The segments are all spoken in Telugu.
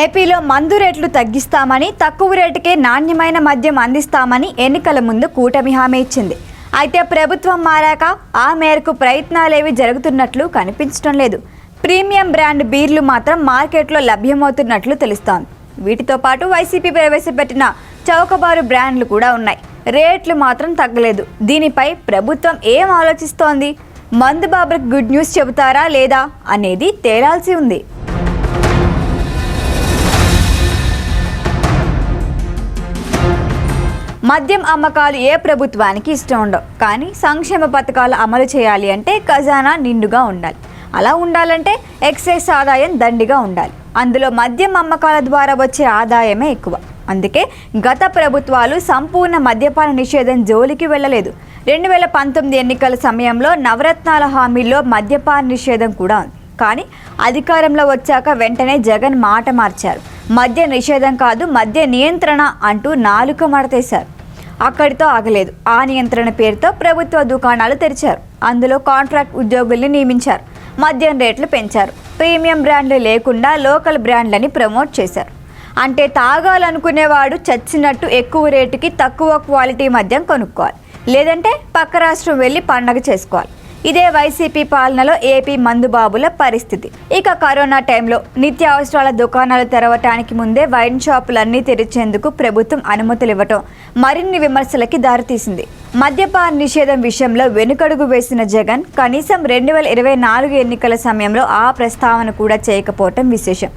ఏపీలో మందు రేట్లు తగ్గిస్తామని తక్కువ రేటుకే నాణ్యమైన మద్యం అందిస్తామని ఎన్నికల ముందు కూటమి హామీ ఇచ్చింది. అయితే ప్రభుత్వం మారాక ఆ మేరకు ప్రయత్నాలేవి జరుగుతున్నట్లు కనిపించడం లేదు. ప్రీమియం బ్రాండ్ బీర్లు మాత్రం మార్కెట్లో లభ్యమవుతున్నట్లు తెలుస్తోంది. వీటితో పాటు వైసీపీ ప్రవేశపెట్టిన చౌకబారు బ్రాండ్లు కూడా ఉన్నాయి. రేట్లు మాత్రం తగ్గలేదు. దీనిపై ప్రభుత్వం ఏం ఆలోచిస్తోంది? మందు బాబులకు గుడ్ న్యూస్ చెబుతారా లేదా అనేది తేలాల్సి ఉంది. మద్యం అమ్మకాలు ఏ ప్రభుత్వానికి ఇష్టం ఉండవు. కానీ సంక్షేమ పథకాలు అమలు చేయాలి అంటే ఖజానా నిండుగా ఉండాలి. అలా ఉండాలంటే ఎక్సైజ్ ఆదాయం దండిగా ఉండాలి. అందులో మద్యం అమ్మకాల ద్వారా వచ్చే ఆదాయమే ఎక్కువ. అందుకే గత ప్రభుత్వాలు సంపూర్ణ మద్యపాన నిషేధం జోలికి వెళ్ళలేదు. రెండు వేల పంతొమ్మిది ఎన్నికల సమయంలో నవరత్నాల హామీల్లో మద్యపాన నిషేధం కూడా ఉంది. కానీ అధికారంలో వచ్చాక వెంటనే జగన్ మాట మార్చారు. మద్య నిషేధం కాదు మద్య నియంత్రణ అంటూ నాలుక మడతేశారు. అక్కడితో ఆగలేదు. ఆ నియంత్రణ పేరుతో ప్రభుత్వ దుకాణాలు తెరిచారు. అందులో కాంట్రాక్ట్ ఉద్యోగుల్ని నియమించారు. మద్యం రేట్లు పెంచారు. ప్రీమియం బ్రాండ్లు లేకుండా లోకల్ బ్రాండ్లని ప్రమోట్ చేశారు. అంటే తాగాలనుకునేవాడు చచ్చినట్టు ఎక్కువ రేటుకి తక్కువ క్వాలిటీ మద్యం కొనుక్కోవాలి. లేదంటే పక్క రాష్ట్రం వెళ్ళి పండగ చేసుకోవాలి. ఇదే వైసీపీ పాలనలో ఏపీ మందుబాబుల పరిస్థితి. ఇక కరోనా టైంలో నిత్యావసరాల దుకాణాలు తెరవటానికి ముందే వైన్ షాపులన్నీ తెరిచేందుకు ప్రభుత్వం అనుమతులు ఇవ్వటం మరిన్ని విమర్శలకి దారితీసింది. మద్యపాన నిషేధం విషయంలో వెనుకడుగు వేసిన జగన్ కనీసం రెండు వేల ఇరవై నాలుగు ఎన్నికల సమయంలో ఆ ప్రస్తావన కూడా చేయకపోవటం విశేషం.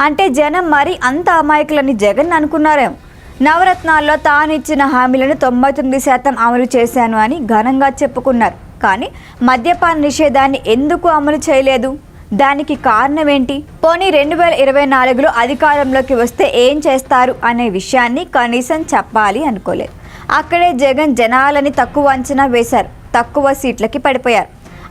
అంటే జనం మరి అంత అమాయకులని జగన్ అనుకున్నారేమో. నవరత్నాల్లో తాను ఇచ్చిన హామీలను తొంభై తొమ్మిది శాతం అమలు చేశాను అని ఘనంగా చెప్పుకున్నారు. కానీ మద్యపాన నిషేధాన్ని ఎందుకు అమలు చేయలేదు? దానికి కారణం ఏంటి పోనీ రెండు వేల ఇరవై నాలుగులో అధికారంలోకి వస్తే ఏం చేస్తారు అనే విషయాన్ని కనీసం చెప్పాలి అనుకోలేదు. అక్కడే జగన్ జనాలని తక్కువ అంచనా వేశారు. తక్కువ సీట్లకి పడిపోయారు.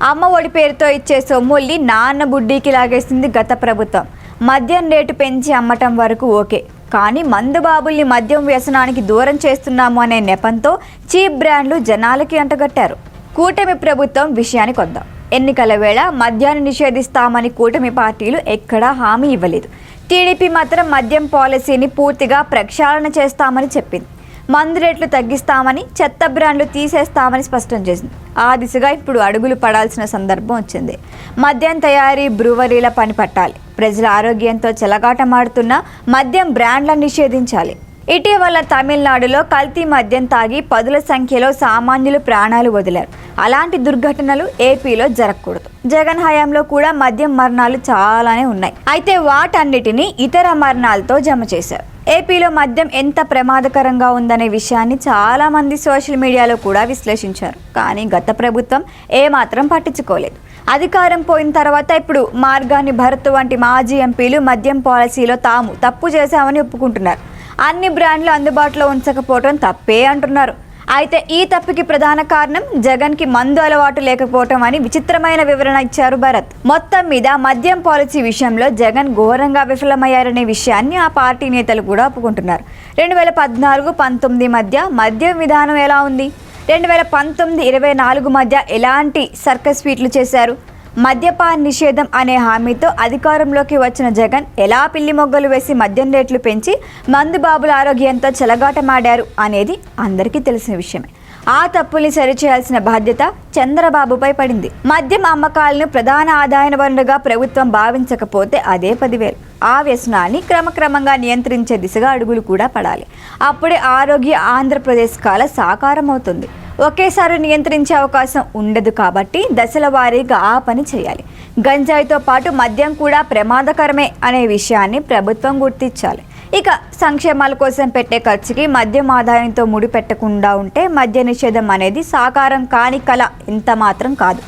అమ్మ ఒడి పేరుతో ఇచ్చే సొమ్ముల్ని నాన్న బుడ్డీకి లాగేసింది గత ప్రభుత్వం. మద్యం రేటు పెంచి అమ్మటం వరకు ఓకే. కానీ మందు బాబుల్ని మద్యం వ్యసనానికి దూరం చేస్తున్నాము అనే నెపంతో చీప్ బ్రాండ్లు జనాలకి అంటగట్టారు. కూటమి ప్రభుత్వం విషయానికి వద్దాం. ఎన్నికల వేళ మద్యాన్ని నిషేధిస్తామని కూటమి పార్టీలు ఎక్కడా హామీ ఇవ్వలేదు. టీడీపీ మాత్రం మద్యం పాలసీని పూర్తిగా ప్రక్షాళన చేస్తామని చెప్పింది. మందు రేట్లు తగ్గిస్తామని చెత్త బ్రాండ్లు తీసేస్తామని స్పష్టం చేసింది. ఆ దిశగా ఇప్పుడు అడుగులు పడాల్సిన సందర్భం వచ్చింది. మద్యం తయారీ బ్రూవరీల పని పట్టాలి. ప్రజల ఆరోగ్యంతో చెలగాటమాడుతున్న మద్యం బ్రాండ్లను నిషేధించాలి. ఇటీవల తమిళనాడులో కల్తీ మద్యం తాగి పదుల సంఖ్యలో సామాన్యులు ప్రాణాలు వదిలారు. అలాంటి దుర్ఘటనలు ఏపీలో జరగకూడదు. జగన్ హయాంలో కూడా మద్యం మరణాలు చాలానే ఉన్నాయి. అయితే వాటన్నిటిని ఇతర మరణాలతో జమ చేశారు. ఏపీలో మద్యం ఎంత ప్రమాదకరంగా ఉందనే విషయాన్ని చాలా మంది సోషల్ మీడియాలో కూడా విశ్లేషించారు. కానీ గత ప్రభుత్వం ఏమాత్రం పట్టించుకోలేదు. అధికారం పోయిన తర్వాత ఇప్పుడు మార్గాన్ని భరత్ వంటి మాజీ ఎంపీలు మద్యం పాలసీలో తాము తప్పు చేశామని ఒప్పుకుంటున్నారు. అన్ని బ్రాండ్లు అందుబాటులో ఉంచకపోవడం తప్పే అంటున్నారు. అయితే ఈ తప్పుకి ప్రధాన కారణం జగన్కి మందు అలవాటు లేకపోవటం అని విచిత్రమైన వివరణ ఇచ్చారు భరత్. మొత్తం మీద మద్యం పాలసీ విషయంలో జగన్ ఘోరంగా విఫలమయ్యారనే విషయాన్ని ఆ పార్టీ నేతలు కూడా ఒప్పుకుంటున్నారు. రెండు వేల పద్నాలుగు పంతొమ్మిది మధ్య మద్యం విధానం ఎలా ఉంది? రెండు వేల పంతొమ్మిది ఇరవై నాలుగు మధ్య ఎలాంటి సర్కస్ స్వీట్లు చేశారు? మద్యపాన నిషేధం అనే హామీతో అధికారంలోకి వచ్చిన జగన్ ఎలా పిల్లి మొగ్గలు వేసి మద్యం రేట్లు పెంచి మందు బాబుల ఆరోగ్యంతో చెలగాటమాడారు అనేది అందరికీ తెలిసిన విషయమే. ఆ తప్పుల్ని సరిచేయాల్సిన బాధ్యత చంద్రబాబుపై పడింది. మద్యం అమ్మకాలను ప్రధాన ఆదాయ వనరుగా ప్రభుత్వం భావించకపోతే అదే పదివేలు. ఆ వ్యసనాన్ని క్రమక్రమంగా నియంత్రించే దిశగా అడుగులు కూడా పడాలి. అప్పుడే ఆరోగ్య ఆంధ్రప్రదేశ్ కాల సాకారం అవుతుంది ఒకేసారి నియంత్రించే అవకాశం ఉండదు కాబట్టి దశల వారీగా ఆ పని చేయాలి. గంజాయితో పాటు మద్యం కూడా ప్రమాదకరమే అనే విషయాన్ని ప్రభుత్వం గుర్తించాలి. ఇక సంక్షేమాల కోసం పెట్టే ఖర్చుకి మద్యం ఆదాయంతో ముడిపెట్టకుండా ఉంటే మద్య నిషేధం అనేది సాకారం కాని కళ ఇంత మాత్రం కాదు.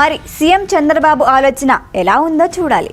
మరి సీఎం చంద్రబాబు ఆలోచన ఎలా ఉందో చూడాలి.